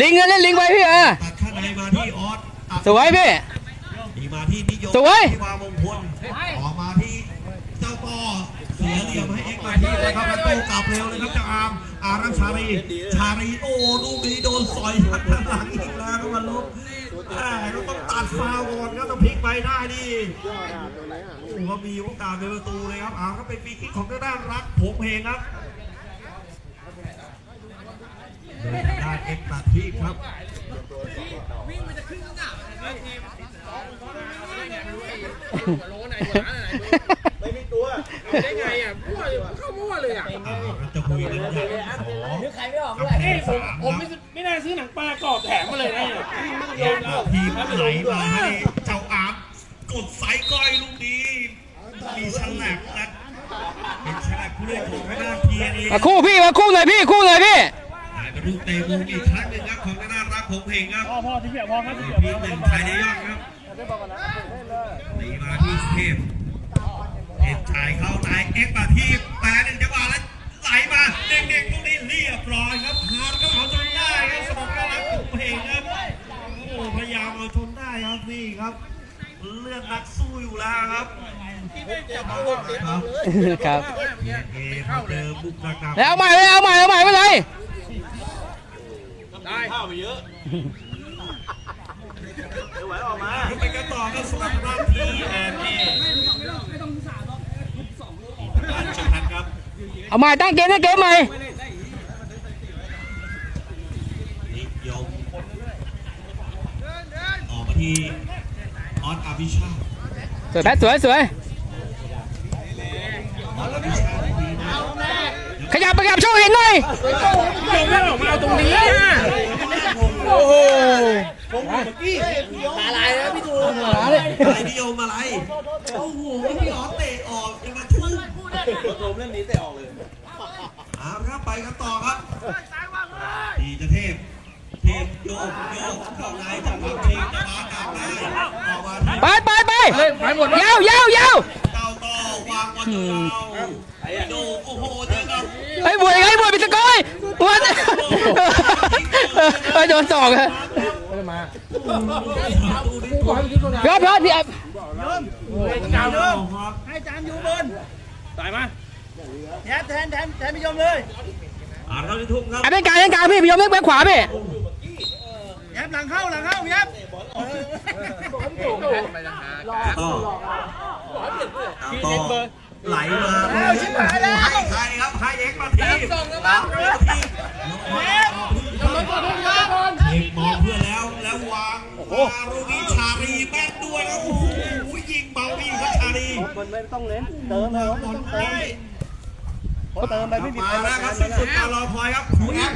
ลิงอะเล่นลิงไปพี่เออตัดข้างในมาที่ออสอัดสวยพี่ดีมาที่นิยมสวย ที่วามงคลออกมาที่เจ้าต่อเสียเหลี่ยมให้เอ็กซ์มาที่นะครับแล้วโต้กลับเร็วเลยครับเจ้าอาร์มอารัมชารีชารีโอ้ลูกนี้โดนสอยหักทางหลังอีกแล้วครับมันลบแหม่ก็ต้องตัดฟาวล์ก่อนครับต้องพลิกไปได้ดิโอ้โหมีโอกาสเป็นประตูเลยครับอาร์มก็เป็นฟรีคิกของทางด้านรักผมเพลงครับเดินทางด้านเอ็กซ์ ครับวิ่งมันจะขึ้นข้างหน้าทีมโลไหนหัวไหนไม่มีตัวได้ไงอะมั่วเข้ามั่วเลยอะจะคุยเรอ๋อหรือใครไม่ออกด้วยผมผมไม่ไม่น่าซื้อหนังปลากรอบแถมมาเลยนะโยนทีมไหนมาเจ้าอาบกดสายก้อยลูกนี้มีฉลักนะเป็นฉลากผู้เล่นของไม่น่าพียคู่พี่มาคู่เลยพี่คู่เลยพี่ ลูกเตะมุมอีกครั้งหนึ่งครับของทางด้านรักผมเพลงครับพอพอที่เพียพอครับที่เพียพีหนึ่งไทยในยอดครับตีมาที่เทพเทพชายเข้าในเอ็กซ์มาที่แปรหนึ่งจังหวะแล้วไหลมาเด็กๆตรงนี้เรียบร้อยครับหาดก็เอาจนได้ครับสำหรับรักผมเพลงครับโอ้พยายามเอาจนได้ครับนี่ครับเลือดนักสู้อยู่แล้วครับครับครับเอเขาเจอบุกหนักๆแล้วเอาใหม่เลยเอาใหม่เอาใหม่ไม่เป็น ไรได้ข้าวไปเยอะไปกันต่อครับสำหรับรอบทีแอนเอการชมครับ เอาใหม่ตั้งเกมตั้งเกมใหม่นิยมออกมาที่ออสอาบิชาสวยแพทสวยสวย ออสอาบิชาดีนะ ข ยับขยับโชว์เห็นหน่อยโยนไม่ออกมาเอาตรงนี้อะโอ้โหตาลายแล้วพี่ตูนอะไรนิยมอะไรโอ้โหพี่ออสเตะออกยังมาทุ่มผมเล่นนี้เตะออกเลยเอาละครับไปกันต่อครับดีจะเทพเทพโยกโยกเข้าในจังหวะเพลงจะมากลับได้ออกมาที่ไปไปไปไปหมดแล้วยาวยาวยาวเต้าต่อวางบอลยาวไอ้ดูโอ้โหเจอกับ ไอ้ยบวยไงบวยปิดตะกอยบวยไอ้ยโดนสองอะพี่อ๊อฟพี่อ๊อฟพี่อ๊อฟจามครับให้จานอยู่บนตายมาแทนแทนแทนแทนไม่ยอมเลยอ่าเราจะทุ่มครับไอ้เป็นกลางเป็นกลางพี่พี่ยอมเล่นแบ็คขวาพี่แยบหลังเข้าหลังเข้าแยบต่อต่อไหลมาแล้วชิบหายแล้วให้ใครครับให้เอ็กซ์มาทีส่งแล้วบ้างทีเอกมองเพื่อนแล้ วแล้ววางมารูวิชารีแม่นด้วยครับโอ้โหยิงเบาไปอีกครับชารีมันไม่ต้องเน้นเติมเลยบอลไปเติมไปไม่มีมาแล้วครับสุดๆมารอคอยครับครูแอป